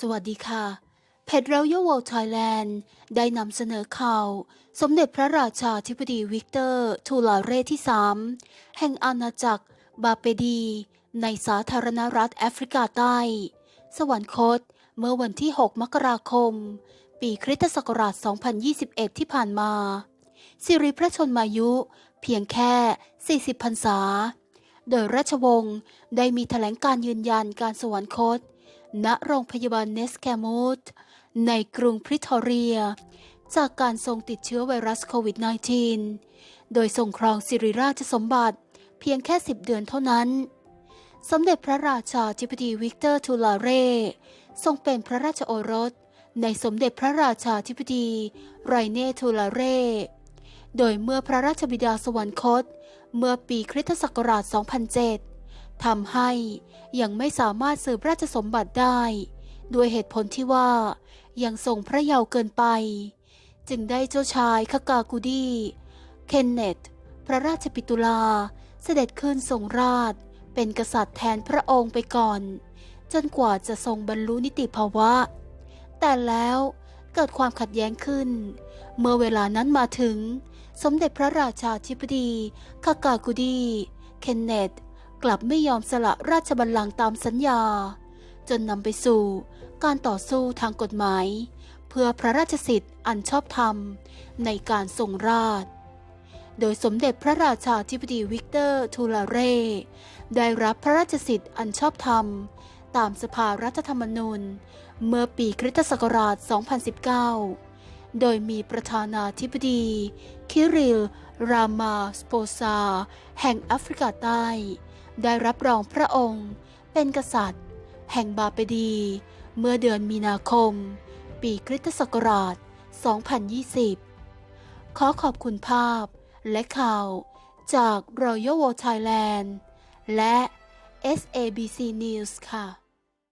สวัสดีค่ะเพจเราย a ว World Thailand ได้นำเสนอข่าว สมเด็จพระราชาธิบดีวิกเตอร์ ทูลาเรที่3แห่งอาณาจักรบาเปดี ในสาธารณรัฐแอฟริกาใต้ สวรรคตเมื่อวันที่ 6 มกราคม ปีคริสตศักราช 2021 ที่ผ่านมา สิริพระชนมายุ เพียงแค่ 40 พรรษา โดยราชวงศ์ได้มีแถลงการยืนยันการสวรรคต ณโรงพยาบาลเนสแคมูดในกรุงพริทอเรีย จากการทรงติดเชื้อไวรัสโควิด -19 โดยทรงครองสิริราชสมบัติเพียงแค่ 10 เดือนเท่านั้น สมเด็จพระราชาธิบดีวิกเตอร์ทูลาเรทรงเป็นพระราชโอรส ในสมเด็จพระราชาธิบดีไรเน่ทูลาเรโดยเมื่อพระราชบิดาสวรรคต เมื่อปีคริสตศักราช 2007 ทำให้ยังไม่สามารถสืบราชสมบัติได้ ด้วยเหตุผลที่ว่ายังทรงพระเยาว์เกินไป จึงได้เจ้าชายคากากูดีเคนเนตพระราชปิตุลาเสด็จขึ้นทรงราชเป็นกษัตริย์แทนพระองค์ไปก่อน จนกว่าจะทรงบรรลุนิติภาวะ แต่แล้วเกิดความขัดแย้งขึ้น เมื่อเวลานั้นมาถึง สมเด็จพระราชาธิบดีคากากูดี เคนเนต กลับไม่ยอมสละราชบัลลังก์ตามสัญญา จนนำไปสู่การต่อสู้ทางกฎหมาย เพื่อพระราชสิทธิ์อันชอบธรรมในการทรงราช โดยสมเด็จพระราชาธิบดีวิกเตอร์ทูลาเรได้รับพระราชสิทธิ์อันชอบธรรม ตามสภารัฐธรรมนูญ เมื่อปีคริสตศักราช 2019 โดยมีประธานาธิบดี คิริลรามาสโปซา แห่งแอฟริกาใต้ ได้รับรองพระองค์ เป็นกษัตริย์ แห่งบาเปดี เมื่อเดือนมีนาคม ปีคริสตศักราช 2020 ขอขอบคุณภาพและข่าวจาก Royal World Thailand และ SABC News ค่ะ